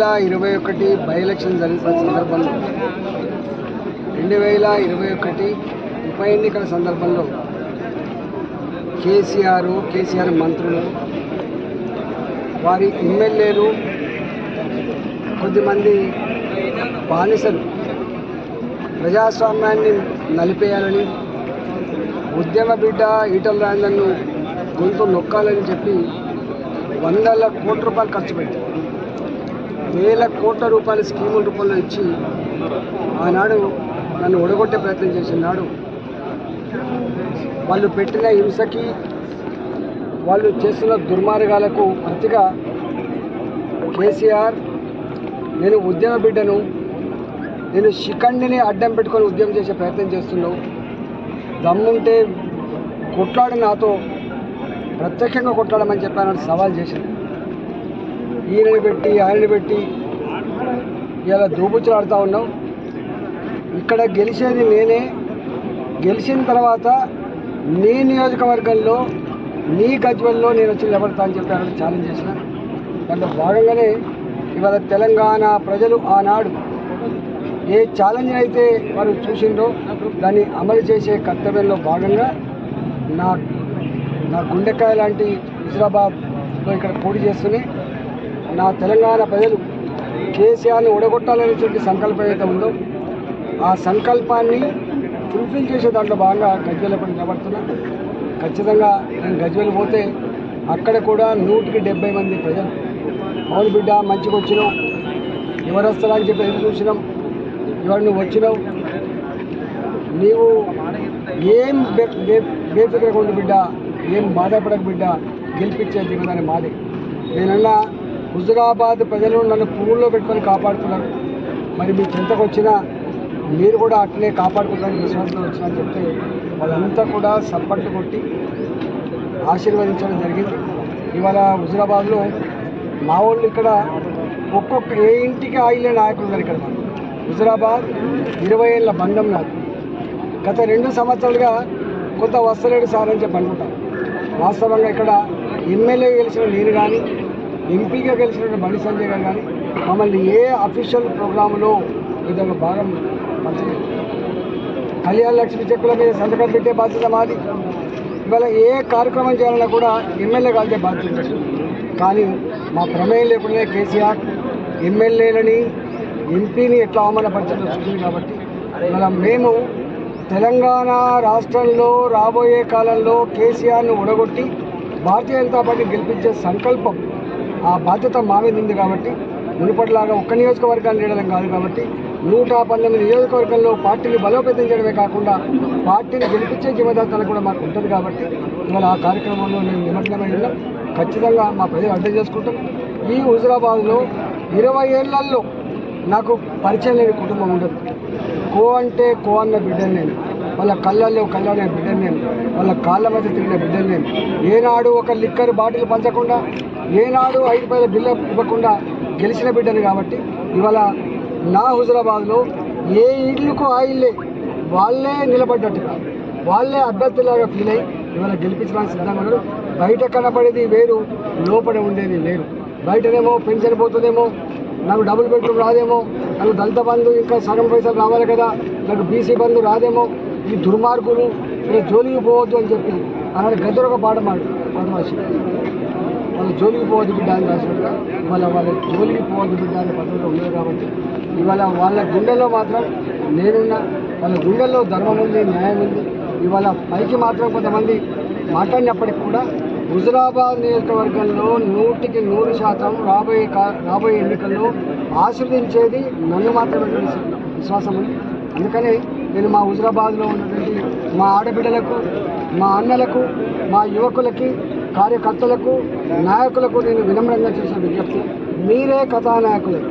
వేల ఇరవై ఒకటి బై ఎలక్షన్ జరిగిన సందర్భంలో రెండు వేల ఇరవై ఒకటి ఉప ఎన్నికల సందర్భంలో కేసీఆర్ కేసీఆర్ మంత్రులు వారి ఎమ్మెల్యేలు కొద్దిమంది బానిసలు ప్రజాస్వామ్యాన్ని నలిపేయాలని ఉద్యమ బిడ్డ ఈటల రాజన్ను గొంతు నొక్కాలని చెప్పి వందల కోట్ల రూపాయలు ఖర్చు పెట్టారు. వేల కోట్ల రూపాయల స్కీముల రూపంలో ఇచ్చి ఆనాడు నన్ను ఒడగొట్టే ప్రయత్నం చేసినాడు. వాళ్ళు పెట్టిన హింసకి వాళ్ళు చేస్తున్న దుర్మార్గాలకు ప్రతిగా కేసీఆర్ నేను ఉద్యమ బిడ్డను నేను శిఖండిని అడ్డం పెట్టుకొని ఉద్యమం చేసే ప్రయత్నం చేస్తున్నావు. దమ్ముంటే కొట్లాడి నాతో ప్రత్యక్షంగా కొట్లాడమని చెప్పానని సవాల్ చేశాను. ఈయనని పెట్టి ఆయనని పెట్టి ఇలా దూపుచ్చులాడుతూ ఉన్నాం. ఇక్కడ గెలిచేది నేనే. గెలిచిన తర్వాత నీ నియోజకవర్గంలో నీ గజ్వల్లో నేను వచ్చి నిలబడతా అని చెప్పి అక్కడ ఛాలెంజ్ చేసిన. దాంట్లో భాగంగానే ఇవాళ తెలంగాణ ప్రజలు ఆనాడు ఏ ఛాలెంజ్ అయితే వారు చూసిండో దాన్ని అమలు చేసే కర్తవ్యంలో భాగంగా నా నా గుండెకాయ లాంటి హుజరాబాద్లో ఇక్కడ పోటీ చేస్తూనే నా తెలంగాణ ప్రజలు కేసీఆర్ని ఉడగొట్టాలనేటువంటి సంకల్పం ఏదైతే ఉందో ఆ సంకల్పాన్ని ఫుల్ఫిల్ చేసే దాంట్లో భాగంగా గజ్వేల్ ఇప్పుడు నిలబడుతున్నా ఖచ్చితంగా నేను గజ్వేల్ పోతే అక్కడ కూడా నూటికి డెబ్బై మంది ప్రజలు అవును బిడ్డ మంచిగా వచ్చినావు. ఎవరు వస్తారా? అని చెప్పి ఎదురు చూసినాం. ఇవాళ నువ్వు వచ్చినావు? నీవు ఏం బేఫిక్రకుండా బిడ్డ ఏం బాధపడక బిడ్డ గెలిపించే దిగుదని మాది. నేనన్నా హుజురాబాద్ ప్రజలు నన్ను పువ్వుల్లో పెట్టుకొని కాపాడుతున్నారు. మరి మీ చెంతకు వచ్చినా మీరు కూడా అట్లే కాపాడుకుంటారని విశ్వాసంలో వచ్చినా చెప్తే వాళ్ళంతా కూడా సప్పట్లు కొట్టి ఆశీర్వదించడం జరిగింది. ఇవాళ హుజురాబాద్లో మా వాళ్ళు ఇక్కడ ఒక్కొక్క ఏ ఇంటికి ఆయిలే నాయకులు ఉన్నారు ఇక్కడ. మాకు. హుజురాబాద్ ఇరవై ఏళ్ళ బంధం నాకు గత రెండు సంవత్సరాలుగా కొంత వస్తలేడు సార్ అని చెప్పి అనుకుంటాను వాస్తవంగా ఇక్కడ ఎమ్మెల్యే గెలిచిన నేను కానీ ఎంపీగా గెలిచిన బండి సంజయ్ గారు కానీ మమ్మల్ని ఏ అఫీషియల్ ప్రోగ్రాంలో ఇదొక భాగం పంచలేదు కళ్యాణ లక్ష్మి చెక్కుల మీద సంతకం పెట్టే బాధ్యత మాది. ఇవాళ ఏ కార్యక్రమం చేయాలన్నా కూడా ఎమ్మెల్యే కాల్చే బాధ్యత. కానీ మా ప్రమేయం లేకుండా కేసీఆర్ ఎమ్మెల్యేలని ఎంపీని ఎట్లా అవమానపరచడం చూసింది కాబట్టి ఇవాళ మేము తెలంగాణ రాష్ట్రంలో రాబోయే కాలంలో కేసీఆర్ను ఉడగొట్టి భారతీయ జనతా పార్టీ గెలిపించే సంకల్పం ఆ బాధ్యత మా మీద ఉంది కాబట్టి మునుపటిలాగా ఒక్క నియోజకవర్గాన్ని నీడడం కాదు కాబట్టి నూట పంతొమ్మిది నియోజకవర్గంలో పార్టీని బలోపేతం చేయడమే కాకుండా పార్టీని గెలిపించే జీవదాతలు కూడా మాకు ఉంటుంది కాబట్టి ఇవాళ ఆ కార్యక్రమంలో మేము నిమగ్నమై ఉన్నాం. ఖచ్చితంగా మా ప్రజలు అర్థం చేసుకుంటాం ఈ హుజురాబాద్లో ఇరవై ఏళ్ళలో నాకు పరిచయం లేని కుటుంబం ఉండదు. కో అంటే కో అన్న బిడ్డని నేను. వాళ్ళ కళ్ళల్లో కళ్ళనే బిడ్డ నేను వాళ్ళ కాళ్ళ మధ్య తిరిగిన బిడ్డని నేను ఏనాడు ఒక లిక్కర్ బాటిల్ పంచకుండా ఏనాడు ఐదు పైల బిల్లు ఇవ్వకుండా గెలిచిన బిడ్డని కాబట్టి ఇవాళ నా హుజరాబాద్లో ఏ ఇల్లుకు ఆ ఇల్లే. వాళ్ళే నిలబడ్డట్టుగా వాళ్ళే అభ్యర్థులాగా ఫీల్ అయ్యి ఇవాళ గెలిపించడానికి సిద్ధంగా ఉన్నారు. బయట కనపడేది వేరు లోపల ఉండేది వేరు బయటనేమో పెన్షన్ పోతుందేమో నాకు డబుల్ బెడ్రూమ్ రాదేమో నాకు దళిత బంధు ఇంకా సగం పైసలు రావాలి కదా నాకు బీసీ బంధు రాదేమో ఈ దుర్మార్గులు ఇలా జోలికి పోవద్దు అని చెప్పి అలాంటి గద్దరు ఒక పాట మాడు పద్మాసి వాళ్ళు వాళ్ళ జోలికి పోవద్దు బిడ్డ అని రాసినట్టుగా వాళ్ళ వాళ్ళ జోలికి పోవద్దు బిడ్డ అనే పద్ధతిలో ఉండదు కాబట్టి ఇవాళ వాళ్ళ గుండెల్లో మాత్రం నేనున్నా వాళ్ళ గుండెల్లో ధర్మం ఉంది న్యాయం ఉంది. ఇవాళ పైకి మాత్రం కొంతమంది మాట్లాడినప్పటికి కూడా హుజురాబాద్ నియోజకవర్గంలో నూటికి నూరు శాతం రాబోయే కా- రాబోయే ఎన్నికల్లో ఆశీర్వదించేది నన్ను మాత్రమే విశ్వాసం ఉంది. అందుకనే నేను మా హుజరాబాద్లో ఉన్నటువంటి మా ఆడబిడ్డలకు మా అన్నలకు మా యువకులకి కార్యకర్తలకు నాయకులకు నేను వినమ్రంగా చేసిన విజ్ఞప్తి. మీరే కథానాయకులే.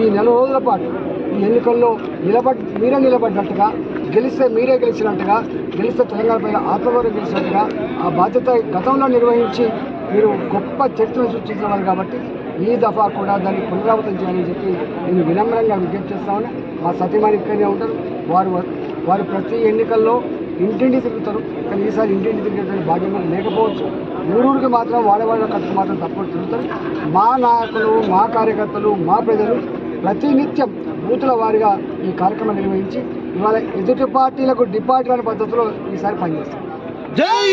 ఈ నెల రోజుల పాటు ఈ ఎన్నికల్లో నిలబడ్ మీరే నిలబడ్డట్టుగా గెలిస్తే మీరే గెలిచినట్టుగా గెలిస్తే తెలంగాణ పైన ఆత్మగౌరవం గెలిచినట్టుగా ఆ బాధ్యత గతంలో నిర్వహించి మీరు గొప్ప చరిత్రను సృష్టించాలి కాబట్టి ఈ దఫా కూడా దాన్ని పునరావృతం చేయాలని చెప్పి నేను వినమ్రంగా విజ్ఞప్తి చేస్తామని మా సతీమణి ఇక్కడనే ఉంటారు. వారు వారు ప్రతి ఎన్నికల్లో ఇంటింటి తిరుగుతారు. కానీ ఈసారి ఇంటింటి తిరిగే భాగ్యం లేకపోవచ్చు. ఊరూరికి మాత్రం వాడవాడ కట్టుకు మాత్రం తప్పకుండా తిరుగుతారు. మా నాయకులు మా కార్యకర్తలు మా ప్రజలు ప్రతినిత్యం బూతుల వారిగా ఈ కార్యక్రమం నిర్వహించి ఇవాళ ఎదుటి పార్టీలకు డిపార్ట్ అనే పద్ధతిలో ఈసారి పనిచేస్తారు జై!